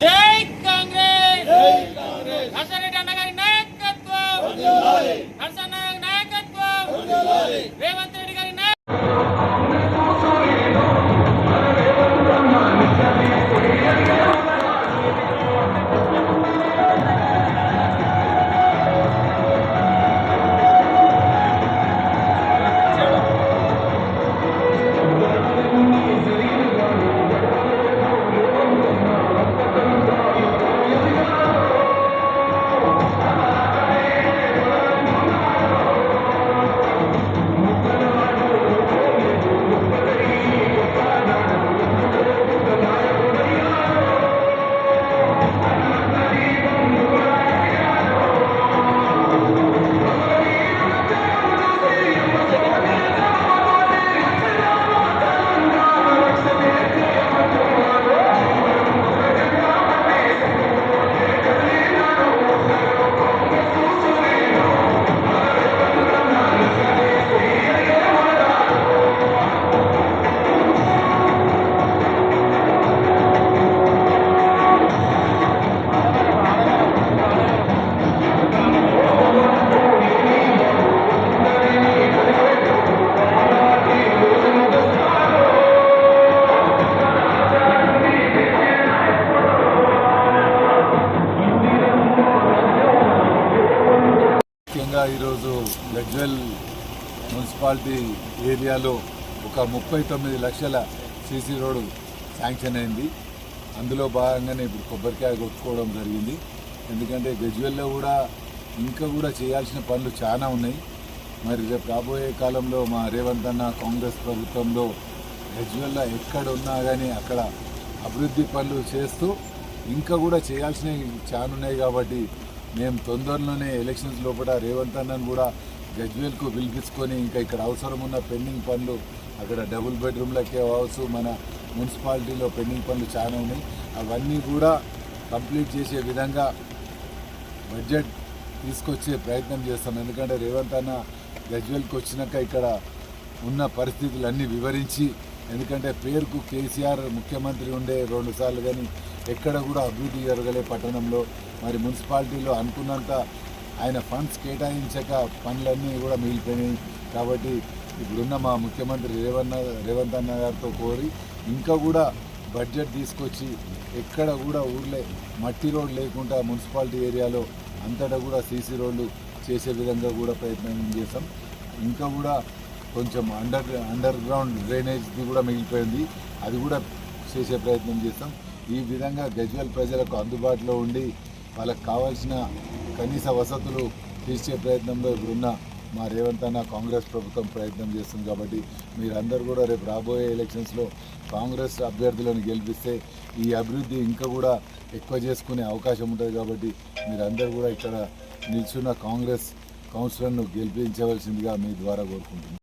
జై కాంగ్రెస్! ఈరోజు గజ్వెల్ మున్సిపాలిటీ ఏరియాలో ఒక ముప్పై తొమ్మిది లక్షల సీసీ రోడ్డు శాంక్షన్ అయింది. అందులో భాగంగానే ఇప్పుడు కొబ్బరికాయ కొట్టుకోవడం జరిగింది. ఎందుకంటే గజ్వెల్లో కూడా ఇంకా కూడా చేయాల్సిన పనులు చాలా ఉన్నాయి. మరి రేపు రాబోయే కాలంలో మా రేవంత్ అన్న కాంగ్రెస్ ప్రభుత్వంలో గజ్వెల్లో ఎక్కడ ఉన్నా కానీ అక్కడ అభివృద్ధి పనులు చేస్తూ ఇంకా కూడా చేయాల్సినవి చాలా ఉన్నాయి కాబట్టి మేము తొందరలోనే ఎలక్షన్స్ లోపల రేవంత్ అన్నను కూడా గజ్వేల్కు పిలిపించుకొని ఇంకా ఇక్కడ అవసరం ఉన్న పెండింగ్ పనులు అక్కడ డబుల్ బెడ్రూమ్లకే అవ్వచ్చు మన మున్సిపాలిటీలో పెండింగ్ పనులు చాలా ఉన్నాయి. అవన్నీ కూడా కంప్లీట్ చేసే విధంగా బడ్జెట్ తీసుకొచ్చే ప్రయత్నం చేస్తాం. ఎందుకంటే రేవంత్ అన్న గజ్వేల్కి వచ్చినాక ఇక్కడ ఉన్న పరిస్థితులన్నీ వివరించి ఎందుకంటే పేరుకు కేసీఆర్ ముఖ్యమంత్రి ఉండే రెండు సార్లు కానీ ఎక్కడ కూడా అభివృద్ధి జరగలే పట్టణంలో. మరి మున్సిపాలిటీలో అనుకున్నంత ఆయన ఫండ్స్ కేటాయించక పనులన్నీ కూడా మిగిలిపోయినాయి. కాబట్టి ఇప్పుడున్న మా ముఖ్యమంత్రి రేవన్న రేవంత్ అన్న గారితో కోరి ఇంకా కూడా బడ్జెట్ తీసుకొచ్చి ఎక్కడ కూడా ఊర్లే మట్టి రోడ్ లేకుండా మున్సిపాలిటీ ఏరియాలో అంతటా కూడా సీసీ రోడ్లు చేసే విధంగా కూడా ప్రయత్నం చేస్తాం ఇంకా కూడా కొంచెం అండర్ అండర్ గ్రౌండ్ డ్రైనేజ్ది కూడా మిగిలిపోయింది. అది కూడా చేసే ప్రయత్నం చేస్తాం. ఈ విధంగా గజ్వెల్ ప్రజలకు అందుబాటులో ఉండి వాళ్ళకి కావాల్సిన కనీస వసతులు తీర్చే ప్రయత్నంలో ఇప్పుడున్న మా రేవంత్ అన్న కాంగ్రెస్ ప్రభుత్వం ప్రయత్నం చేస్తుంది కాబట్టి మీరందరూ కూడా రేపు రాబోయే ఎలక్షన్స్లో కాంగ్రెస్ అభ్యర్థులను గెలిపిస్తే ఈ అభివృద్ధి ఇంకా కూడా ఎక్కువ చేసుకునే అవకాశం ఉంటుంది కాబట్టి మీరందరూ కూడా ఇక్కడ నిల్చున్న కాంగ్రెస్ కౌన్సిలర్ను గెలిపించవలసిందిగా మీ ద్వారా కోరుకుంటున్నాను